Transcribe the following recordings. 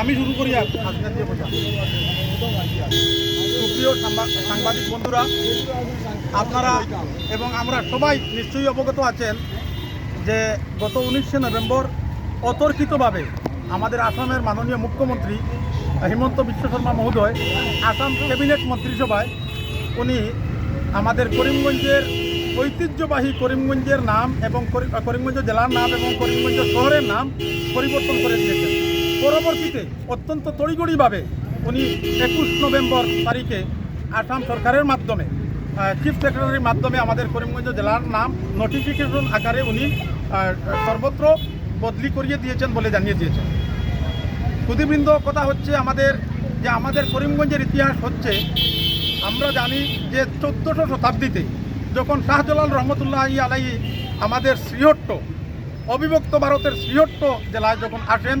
আমি শুরু করি বোঝা সুপ্রিয় সাংবাদিক বন্ধুরা, আপনারা এবং আমরা সবাই নিশ্চয়ই অবগত আছেন যে গত উনিশে নভেম্বর অতর্কিতভাবে আমাদের আসামের মাননীয় মুখ্যমন্ত্রী হিমন্ত বিশ্ব শর্মা মহোদয়, আসাম ক্যাবিনেট মন্ত্রিসভায় উনি আমাদের করিমগঞ্জের ঐতিহ্যবাহী করিমগঞ্জের নাম এবং করি- করিমগঞ্জ জেলার নাম এবং করিমগঞ্জ শহরের নাম পরিবর্তন করে দিয়েছেন। পরবর্তীতে অত্যন্ত তড়িগড়িভাবে উনি একুশ নভেম্বর তারিখে আসাম সরকারের মাধ্যমে চিফ সেক্রেটারির মাধ্যমে আমাদের করিমগঞ্জ জেলার নাম নোটিফিকেশন আকারে উনি সর্বত্র বদলি করিয়ে দিয়েছেন বলে জানিয়ে দিয়েছেন। সুদীবৃন্দ কথা হচ্ছে আমাদের, যে আমাদের করিমগঞ্জের ইতিহাস হচ্ছে, আমরা জানি যে চোদ্দোশো শতাব্দীতে যখন শাহজালাল রহমতুল্লাহ আলাই আমাদের শ্রীহট্ট, অবিভক্ত ভারতের শ্রীহট্ট জেলায় যখন আসেন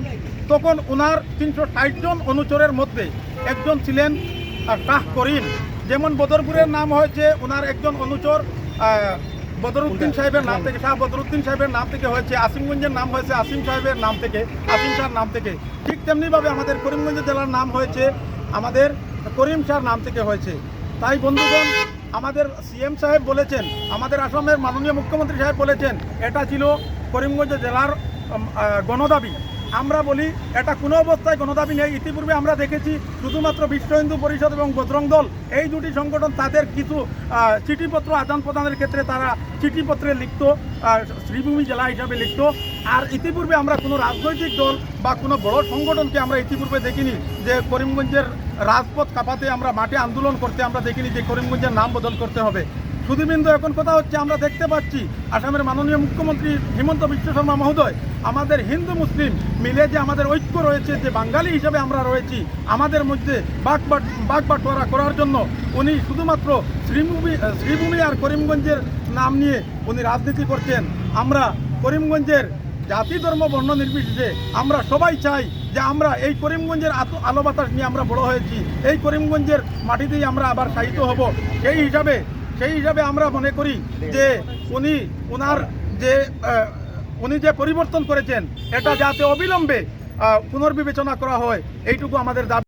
তখন ওনার তিনশো ষাট জন অনুচরের মধ্যে একজন ছিলেন শাহ করিম। যেমন বদরপুরের নাম হয়েছে ওনার একজন অনুচর বদরুদ্দিন সাহেবের নাম থেকে, শাহ বদরুদ্দিন সাহেবের নাম থেকে হয়েছে, আসিমগঞ্জের নাম হয়েছে আসিম সাহেবের নাম থেকে, আসিম শাহর নাম থেকে। ঠিক তেমনিভাবে আমাদের করিমগঞ্জ জেলার নাম হয়েছে আমাদের করিম শাহর নাম থেকে হয়েছে। তাই বন্ধুগণ, আমাদের সিএম সাহেব বলেছেন, আমাদের আসামের মাননীয় মুখ্যমন্ত্রী সাহেব বলেছেন, এটা ছিল করিমগঞ্জ জেলার গণদাবি। আমরা বলি, এটা কোনো অবস্থায় গণদাবি নেই। ইতিপূর্বে আমরা দেখেছি শুধুমাত্র বিশ্ব হিন্দু পরিষদ এবং বজরং দল, এই দুটি সংগঠন তাদের কিছু চিঠিপত্র আদান প্রদানের ক্ষেত্রে তারা চিঠিপত্রে লিখত শ্রীভূমি জেলা হিসাবে লিখত। আর ইতিপূর্বে আমরা কোনো রাজনৈতিক দল বা কোনো বড় সংগঠনকে আমরা ইতিপূর্বে দেখিনি যে করিমগঞ্জের রাজপথ কাঁপাতে আমরা মাঠে আন্দোলন করতে আমরা দেখিনি যে করিমগঞ্জের নাম বদল করতে হবে। সুদীবিন্দু এখন কথা হচ্ছে আমরা দেখতে পাচ্ছি। আসামের মাননীয় মুখ্যমন্ত্রী হিমন্ত বিশ্ব শর্মা মহোদয়, আমাদের হিন্দু মুসলিম মিলে যে আমাদের ঐক্য রয়েছে, যে বাঙালি হিসেবে আমরা রয়েছি, আমাদের মধ্যে বাক বাট, বাক বাটোয়ারা করার জন্য উনি শুধুমাত্র শ্রীভূমি শ্রীভূমি আর করিমগঞ্জের নাম নিয়ে উনি রাজনীতি করছেন। আমরা করিমগঞ্জের জাতি, ধর্ম, বর্ণ নির্বিশেষে আমরা সবাই চাই যে আমরা এই করিমগঞ্জের আলো বাতাস নিয়ে আমরা বড় হয়েছি। এই করিমগঞ্জের মাটিতেই আমরা আবার সাহিত্য হব। সেই হিসাবে সেই হিসাবে আমরা মনে করি যে উনি ওনার যে উনি যে পরিবর্তন করেছেন, এটা যাতে অবিলম্বে পুনর্বিবেচনা করা হয়, এইটুকু আমাদের দাবি।